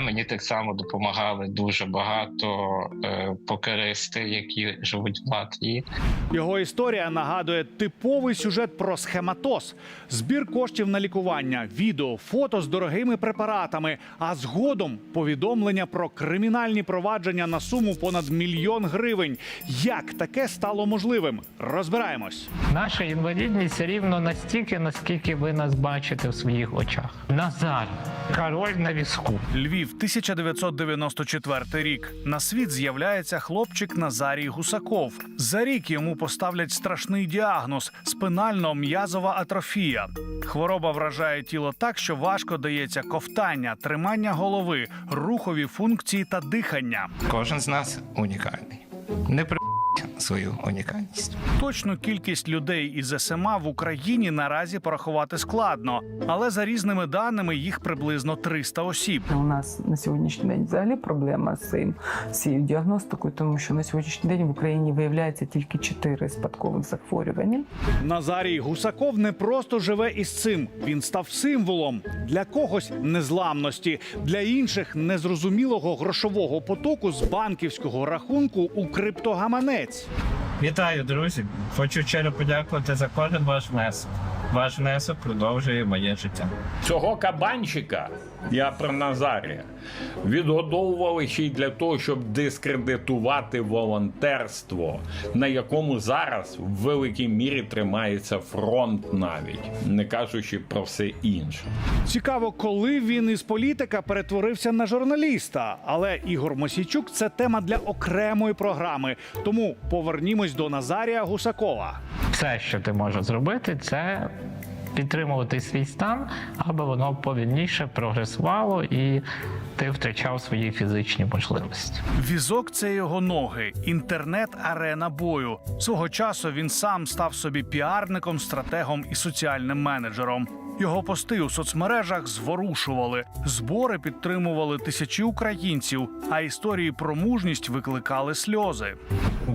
Мені так само допомагали дуже багато е, покеристи, які живуть в Латвії. Його історія нагадує типовий сюжет про схематоз, збір коштів на лікування, відео, фото з дорогими препаратами, а згодом повідомлення про кримінальні провадження на суму понад мільйон гривень. Як таке стало можливим? Розбираємось. Наша інвалідність рівно настільки, наскільки ви нас бачите в своїх очах. Назар, король на візку. Львів, 1994 рік. На світ з'являється хлопчик Назарій Гусаков. За рік йому поставлять страшний діагноз спинально-м'язова атрофія. Хвороба вражає тіло так, що важко дається ковтання, тримання голови, рухові функції та дихання. Кожен з нас унікальний. Не при свою унікальність. Точну кількість людей із СМА в Україні наразі порахувати складно, але за різними даними їх приблизно 300 осіб. У нас на сьогоднішній день взагалі проблема з цим з цією діагностикою, тому що на сьогоднішній день в Україні виявляється тільки чотири спадкових захворювання. Назарій Гусаков не просто живе із цим. Він став символом для когось незламності, для інших незрозумілого грошового потоку з банківського рахунку у криптогаманець. Вітаю, друзі! Хочу щиро подякувати за кожен ваш внесок. Ваш внесок продовжує моє життя. цього кабанчика, я про Назарія, відгодовували ще й для того, щоб дискредитувати волонтерство, на якому зараз в великій мірі тримається фронт навіть, не кажучи про все інше. Цікаво, коли він із політика перетворився на журналіста. Але Ігор Мосійчук це тема для окремої програми. Тому повернімось до Назарія Гусакова. Все, що ти можеш зробити, це підтримувати свій стан, аби воно повільніше прогресувало і ти втрачав свої фізичні можливості. Візок це його ноги, інтернет-арена бою. Свого часу він сам став собі піарником, стратегом і соціальним менеджером. Його пости у соцмережах зворушували, збори підтримували тисячі українців, а історії про мужність викликали сльози.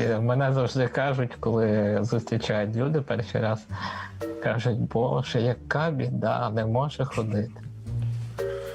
Е, Мене завжди кажуть, коли зустрічають люди перший раз, кажуть, боже, яка біда, не може ходити.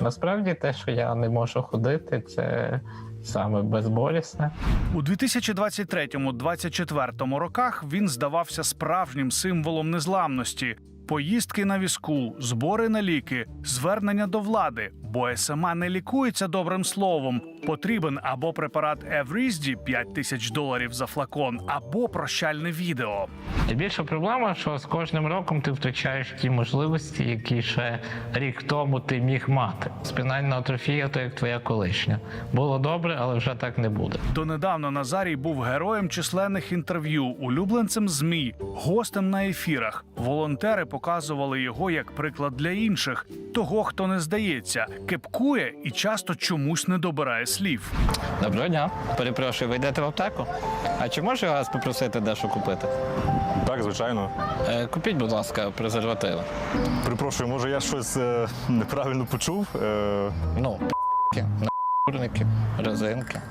Насправді те, що я не можу ходити, це саме безболісне. У 2023-2024 роках він здавався справжнім символом незламності. Поїздки на візку, збори на ліки, звернення до влади, бо СМА не лікується добрим словом. Потрібен або препарат Еврізді 5 тисяч доларів за флакон, або прощальне відео. І більша проблема, що з кожним роком ти втрачаєш ті можливості, які ще рік тому ти міг мати. Спінальна атрофія то як твоя колишня. Було добре, але вже так не буде. Донедавна Назарій був героєм численних інтерв'ю, улюбленцем змі, гостем на ефірах. Волонтери показували його як приклад для інших, того, хто не здається, кепкує і часто чомусь не добирає слів. Доброго дня. Перепрошую, ви йдете в аптеку? А чи можу я вас попросити дещо купити? Так, звичайно. Е, купіть, будь ласка, презервативи. Припрошую, може я щось е, неправильно почув. Е, Ну, п***ки, накурники, резинки.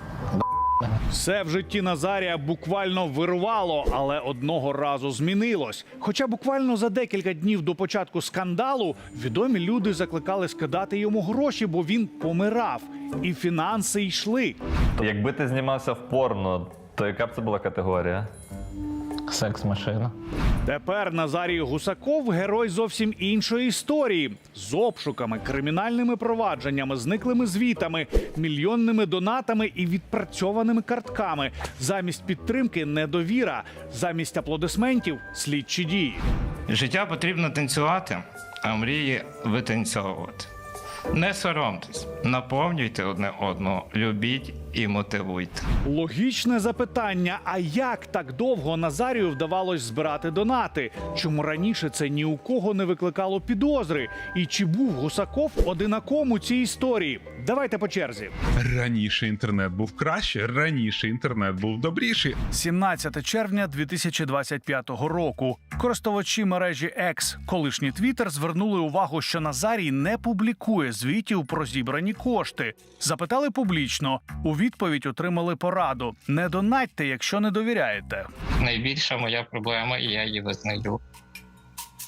Все в житті Назарія буквально вирвало, але одного разу змінилось. Хоча буквально за декілька днів до початку скандалу відомі люди закликали скидати йому гроші, бо він помирав, і фінанси йшли. Якби ти знімався в порно, то яка б це була категорія? Секс-машина. Тепер Назарій Гусаков герой зовсім іншої історії з обшуками, кримінальними провадженнями, зниклими звітами, мільйонними донатами і відпрацьованими картками. Замість підтримки недовіра, замість аплодисментів слідчі дії. Життя потрібно танцювати, а мрії витанцьовувати. Не соромтесь, наповнюйте одне одного, любіть і мотивуйте. Логічне запитання: а як так довго Назарію вдавалось збирати донати? Чому раніше це ні у кого не викликало підозри? І чи був Гусаков одинаком у цій історії? Давайте по черзі. Раніше інтернет був краще, раніше інтернет був добріший. 17 червня 2025 року. Користувачі мережі X, колишній Twitter, звернули увагу, що Назарій не публікує звітів про зібрані кошти. Запитали публічно. У відповідь отримали пораду: не донатьте, якщо не довіряєте. Найбільша моя проблема, і я її визнаю.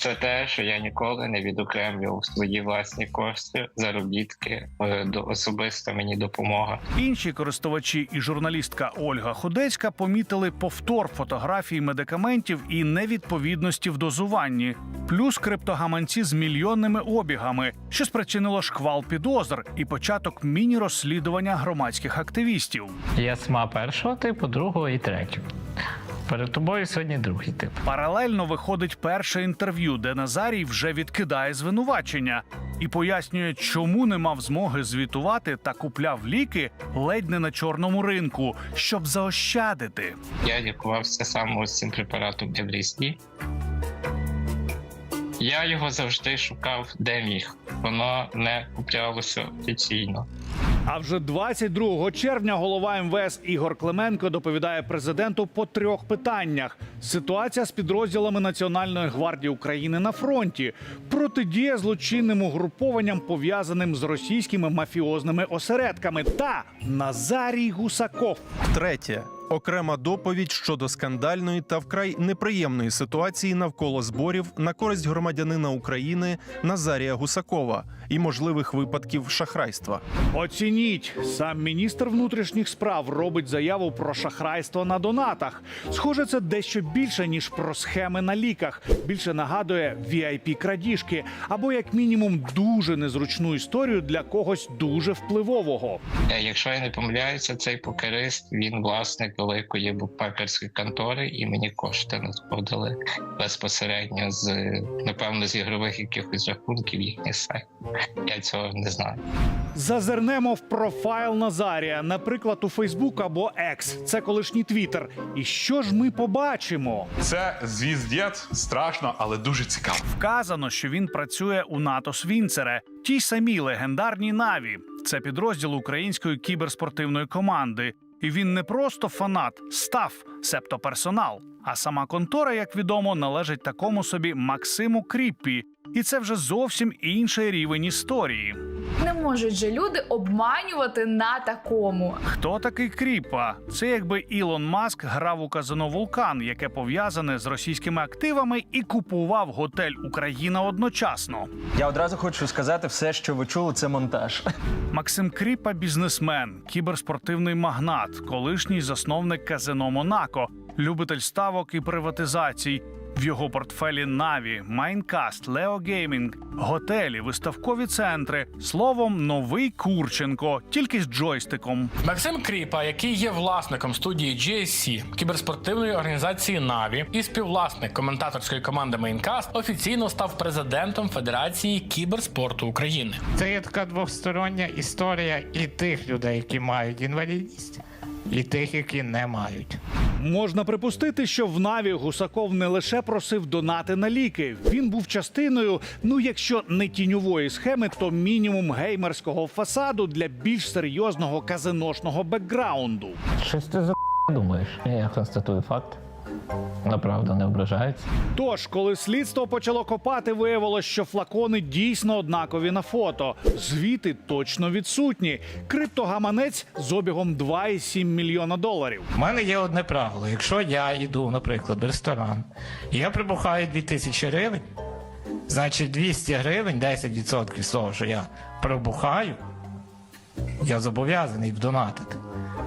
Це те, що я ніколи не відокремлював свої власні кошти, заробітки, е, до особиста мені допомога. Інші користувачі і журналістка Ольга Ходецька помітили повтор фотографій медикаментів і невідповідності в дозуванні, плюс криптогаманці з мільйонними обігами, що спричинило шквал підозр і початок міні-розслідування громадських активістів. Є СМА першого типу, другого і третього. Перед тобою сьогодні другий тип. Паралельно виходить перше інтерв'ю, де Назарій вже відкидає звинувачення і пояснює, чому не мав змоги звітувати та купляв ліки ледь не на чорному ринку, щоб заощадити. Я лікувався саме ось цим препаратом Еврісті. Я його завжди шукав, де міг. Воно не куплялося офіційно. А вже 22 червня голова МВС Ігор Клименко доповідає президенту по трьох питаннях: ситуація з підрозділами Національної гвардії України на фронті, протидія злочинним угрупованням, пов'язаним з російськими мафіозними осередками, та Назарій Гусаков. Третє. Окрема доповідь щодо скандальної та вкрай неприємної ситуації навколо зборів на користь громадянина України Назарія Гусакова і можливих випадків шахрайства. Оцініть, сам міністр внутрішніх справ робить заяву про шахрайство на донатах. Схоже, це дещо більше ніж про схеми на ліках. Більше нагадує vip крадіжки або як мінімум дуже незручну історію для когось дуже впливового. Е, Якщо я не помиляюся, цей покерист він власник великої букмекерської контори, і мені кошти надходили безпосередньо з напевно з ігрових якихось рахунків їхніх сайтів. Я цього не знаю. Зазирнемо в профайл Назарія, наприклад, у Фейсбук або X. Це колишній Твіттер. І що ж ми побачимо? Це звіздєт страшно, але дуже цікаво. Вказано, що він працює у НАТО Свінцере, тій самій легендарній Наві. Це підрозділ української кіберспортивної команди. І він не просто фанат, став, себто персонал. А сама контора, як відомо, належить такому собі Максиму Кріппі. І це вже зовсім інший рівень історії. Не можуть же люди обманювати на такому. Хто такий Кріпа? Це якби Ілон Маск грав у казино Вулкан, яке пов'язане з російськими активами, і купував готель Україна одночасно. Я одразу хочу сказати, все, що ви чули, це монтаж. Максим Кріпа бізнесмен, кіберспортивний магнат, колишній засновник казино Монако, любитель ставок і приватизацій. В його портфелі Наві, Майнкаст, Лео Геймінг, готелі, виставкові центри. Словом, новий Курченко, тільки з джойстиком. Максим Кріпа, який є власником студії GSC, кіберспортивної організації Наві і співвласник коментаторської команди Maincast, офіційно став президентом Федерації кіберспорту України. Це є така двостороння історія і тих людей, які мають інвалідність, і тих, які не мають. Можна припустити, що в Наві Гусаков не лише просив донати на ліки. Він був частиною, ну якщо не тіньової схеми, то мінімум геймерського фасаду для більш серйозного казиношного бекграунду. Щось ти за думаєш? Я констатую факт. Направда не ображається. Тож, коли слідство почало копати, виявилось, що флакони дійсно однакові на фото. Звіти точно відсутні. Криптогаманець з обігом 2,7 мільйона доларів. У мене є одне правило. Якщо я йду, наприклад, в ресторан, і я прибухаю 2000 гривень, значить 200 гривень, 10% з того, що я пробухаю, я зобов'язаний вдонатити.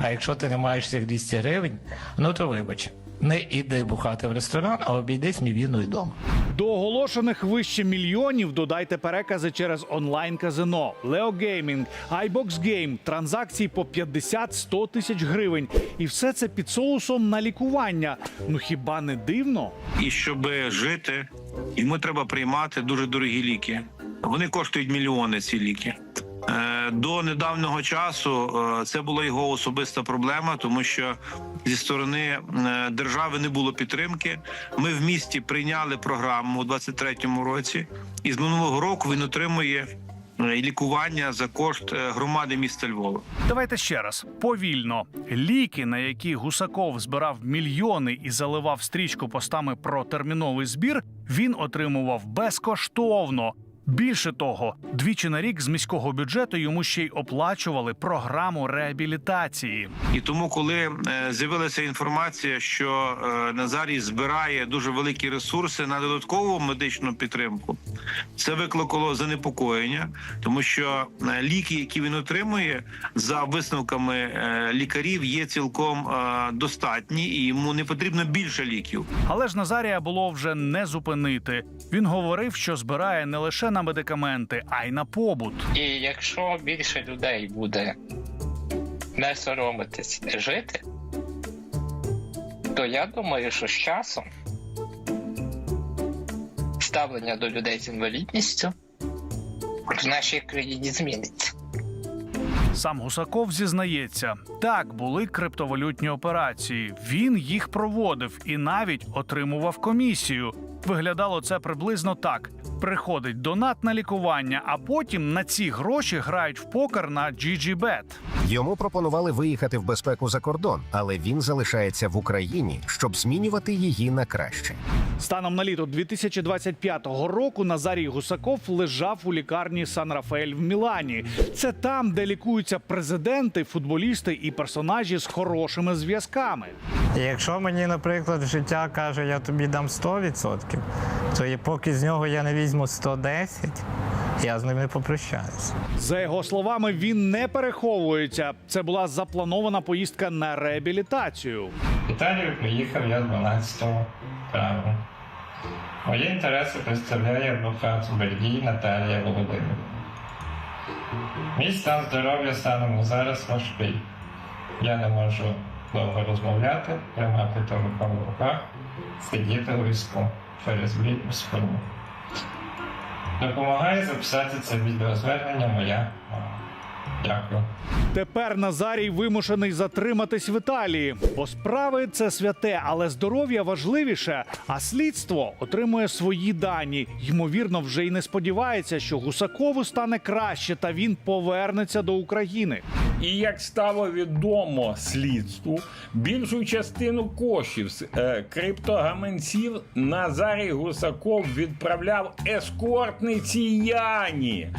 А якщо ти не маєш цих 200 гривень, ну то вибач. Не іди бухати в ресторан, а обійдись мій вільною вдома. До оголошених вище мільйонів додайте перекази через онлайн казино, Leo Gaming, iBox Game, транзакції по 50-100 тисяч гривень. І все це під соусом на лікування. Ну хіба не дивно? І щоб жити, йому треба приймати дуже дорогі ліки. Вони коштують мільйони ці ліки. Е, До недавнього часу е, це була його особиста проблема, тому що зі сторони е, держави не було підтримки. Ми в місті прийняли програму у 23-му році, і з минулого року він отримує лікування за кошт громади міста Львова. Давайте ще раз повільно. Ліки, на які Гусаков збирав мільйони і заливав стрічку постами про терміновий збір, він отримував безкоштовно. Більше того, двічі на рік з міського бюджету йому ще й оплачували програму реабілітації. І тому, коли е, з'явилася інформація, що е, Назарій збирає дуже великі ресурси на додаткову медичну підтримку, це викликало занепокоєння, тому що е, ліки, які він отримує, за висновками лікарів, є цілком достатні, і йому не потрібно більше ліків. Але ж Назарія було вже не зупинити. Він говорив, що збирає не лише на медикаменти, а й на побут. І якщо більше людей буде не соромитись жити, то я думаю, що з часом ставлення до людей з інвалідністю в нашій країні зміниться. Сам Гусаков зізнається, так були криптовалютні операції. Він їх проводив і навіть отримував комісію. Виглядало це приблизно так: приходить донат на лікування, а потім на ці гроші грають в покер на GGBet. Йому пропонували виїхати в безпеку за кордон, але він залишається в Україні, щоб змінювати її на краще. Станом на літо 2025 року Назарій Гусаков лежав у лікарні Сан Рафаель в Мілані. Це там, де лікуються президенти, футболісти і персонажі з хорошими зв'язками. Якщо мені, наприклад, життя каже, я тобі дам 100%, то і поки з нього я не візьму 110, я з ним не попрощаюся. За його словами, він не переховується. Це була запланована поїздка на реабілітацію. В Італію приїхав я 12 травня. Мої інтереси представляє адвокат Бельгії Наталія Володимирівна. Мій стан здоров'я станом на зараз важкий. Я не можу довго розмовляти, тримати телефон в руках, сидіти у візку через біль у. Допомагає записати це відеозвернення моя мама. Дякую. Тепер Назарій вимушений затриматись в Італії, бо справи це святе, але здоров'я важливіше. А слідство отримує свої дані. Ймовірно, вже й не сподівається, що Гусакову стане краще, та він повернеться до України. І як стало відомо слідству, більшу частину коштів е, криптогаманців Назарій Гусаков відправляв ескортниці Яні.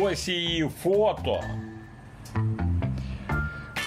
Ось її фото.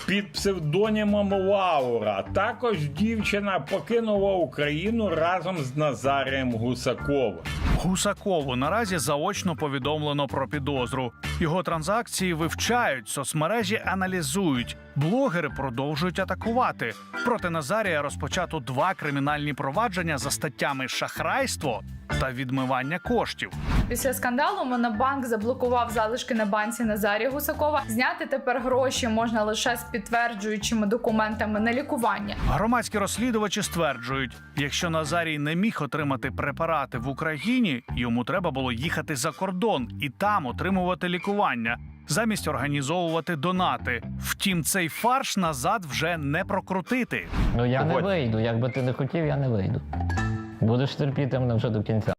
Під псевдонімом Лаура також дівчина покинула Україну разом з Назарієм Гусаковим. Гусакову наразі заочно повідомлено про підозру. Його транзакції вивчають, соцмережі аналізують. Блогери продовжують атакувати. Проти Назарія розпочато два кримінальні провадження за статтями шахрайство та відмивання коштів. Після скандалу Монобанк заблокував залишки на банці Назарія Гусакова. Зняти тепер гроші можна лише з підтверджуючими документами на лікування. Громадські розслідувачі стверджують, якщо Назарій не міг отримати препарати в Україні, йому треба було їхати за кордон і там отримувати лікування. Замість організовувати донати. Втім, цей фарш назад вже не прокрутити. Ну я не вийду. Якби ти не хотів, я не вийду. Будеш терпіти мене вже до кінця.